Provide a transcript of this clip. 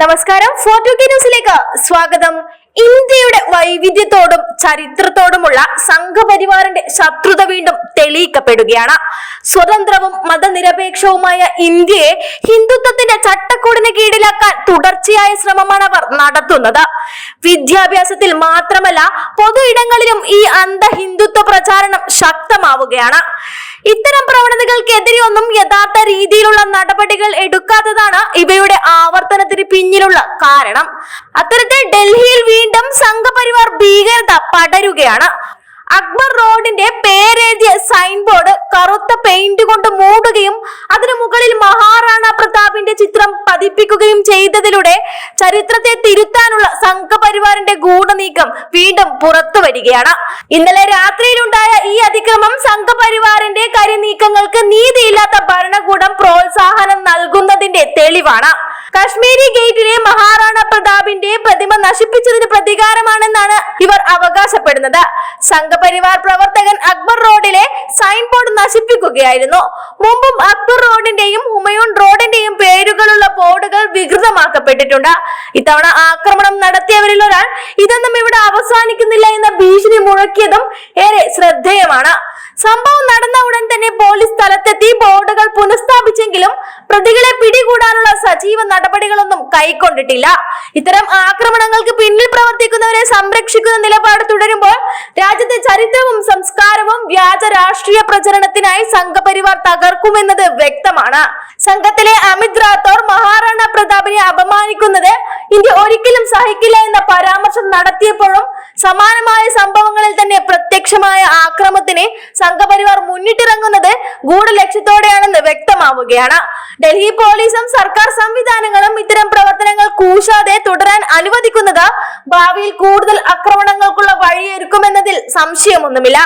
നമസ്കാരം. ഫോർട്ടു ന്യൂസിലേക്ക് സ്വാഗതം. ഇന്ത്യയുടെ വൈവിധ്യത്തോടും ചരിത്രത്തോടുമുള്ള സംഘപരിവാറിന്റെ ശത്രുത വീണ്ടും തെളിയിക്കപ്പെടുകയാണ്. സ്വതന്ത്രവും മതനിരപേക്ഷവുമായ ഇന്ത്യയെ ഹിന്ദുത്വത്തിന്റെ ചട്ടക്കൂടിന് കീഴിലാക്കാൻ തുടർച്ചയായ ശ്രമമാണ് അവർ നടത്തുന്നത്. വിദ്യാഭ്യാസത്തിൽ മാത്രമല്ല പൊതു ഇടങ്ങളിലും ഈ അന്ധ ഹിന്ദുത്വ പ്രചാരണം ശക്തമാവുകയാണ്. ഇത്തരം പ്രവണതകൾക്കെതിരെ ഒന്നും യഥാർത്ഥ രീതിയിലുള്ള നടപടികൾ എടുക്കാത്തതാണ് ഇവയുടെ ആവർത്തനത്തിന് പിന്നിലുള്ള കാരണം. അത്തരത്തിൽ ഡൽഹിയിൽ വീണ്ടും സംഘപരിവാർ ഭീകരത പടരുകയാണ്. അക്ബർ റോഡിന്റെ പേരെഴുതിയ സൈൻ ബോർഡ് കറുത്ത പെയിന്റ് കൊണ്ട് മൂടുകയും അതിനു മുകളിൽ മഹാറാണ പ്രതാപിന്റെ ചിത്രം പതിപ്പിക്കുകയും ചെയ്തതിലൂടെ ചരിത്രത്തെ തിരുത്താനുള്ള സംഘപരിവാറിന്റെ ഗൂഢനീക്കം വീണ്ടും പുറത്തു വരികയാണ്. ഇന്നലെ രാത്രിയിലുണ്ടായ ഈ അതിക്രമം സംഘപരിവാറിന്റെ കരിനീക്കങ്ങൾക്ക് നീതിയില്ലാത്ത ഭരണകൂടം പ്രോത്സാഹനം നൽകുന്നതിന്റെ തെളിവാണ്. കശ്മീരി ഗേറ്റിലെ മഹാറാണ പ്രതാപിന്റെ പ്രതിമ നശിപ്പിച്ചതിന് പ്രതികാരമാണെന്നാണ് ഇവർ അവകാശപ്പെടുന്നത്. സംഘപരിവാർ പ്രവർത്തകൻ അക്ബർ റോഡിലെ സൈൻ ബോർഡ് നശിപ്പിക്കുകയായിരുന്നു. മുമ്പും അക്ബർ റോഡിന്റെയും ഹുമയൂൺ റോഡിന്റെയും പേരുകളുള്ള ബോർഡുകൾ വികൃതമാക്കപ്പെട്ടിട്ടുണ്ട്. ഇത്തവണ ആക്രമണം നടത്തിയവരിൽ ഒരാൾ ഇതൊന്നും ഇവിടെ അവസാനിക്കുന്നില്ല എന്ന ഭീഷണി മുഴക്കിയതും ഏറെ ശ്രദ്ധേയമാണ്. സംഭവം നടന്ന ഉടൻ തന്നെ പോലീസ് സ്ഥലത്തെത്തി ബോർഡുകൾ പുനഃസ്ഥാപിച്ചെങ്കിലും പ്രതികളെ പിടികൂടാനുള്ള സജീവ നടപടികളൊന്നും കൈക്കൊണ്ടിട്ടില്ല. ഇത്തരം ആക്രമണങ്ങൾക്ക് പിന്നിൽ പ്രവർത്തിക്കുന്നവരെ സംരക്ഷിക്കുന്ന നിലപാട് തുടരുമ്പോൾ രാജ്യത്തെ ചരിത്രവും സംസ്കാരവും വ്യാജ രാഷ്ട്രീയ പ്രചരണത്തിനായി സംഘപരിവാർ തകർക്കുമെന്നത് വ്യക്തമാണ്. സംഘത്തിലെ അമിത് റാത്തോർ മഹാറാണ പ്രതാപിനെ അപമാനിക്കുന്നത് ഇന്ത്യ ഒരിക്കലും സഹിക്കില്ല എന്ന പരാമർശം നടത്തിയപ്പോഴും സമാനമായ സംഭവങ്ങളിൽ തന്നെ പ്രത്യക്ഷമായ ആക്രമത്തിന് സംഘപരിവാർ മുന്നിട്ടിറങ്ങുന്നത് ഗൂഢലക്ഷ്യത്തോടെയാണെന്ന് വ്യക്തമാവുകയാണ്. ഡൽഹി പോലീസും സർക്കാർ സംവിധാനങ്ങളും ഇത്തരം പ്രവർത്തനങ്ങൾ കൂശാതെ തുടരാൻ അനുവദിക്കുന്നത് ഭാവിയിൽ കൂടുതൽ ആക്രമണങ്ങൾക്കുള്ള വഴിയൊരുക്കുമെന്നതിൽ സംശയമൊന്നുമില്ല.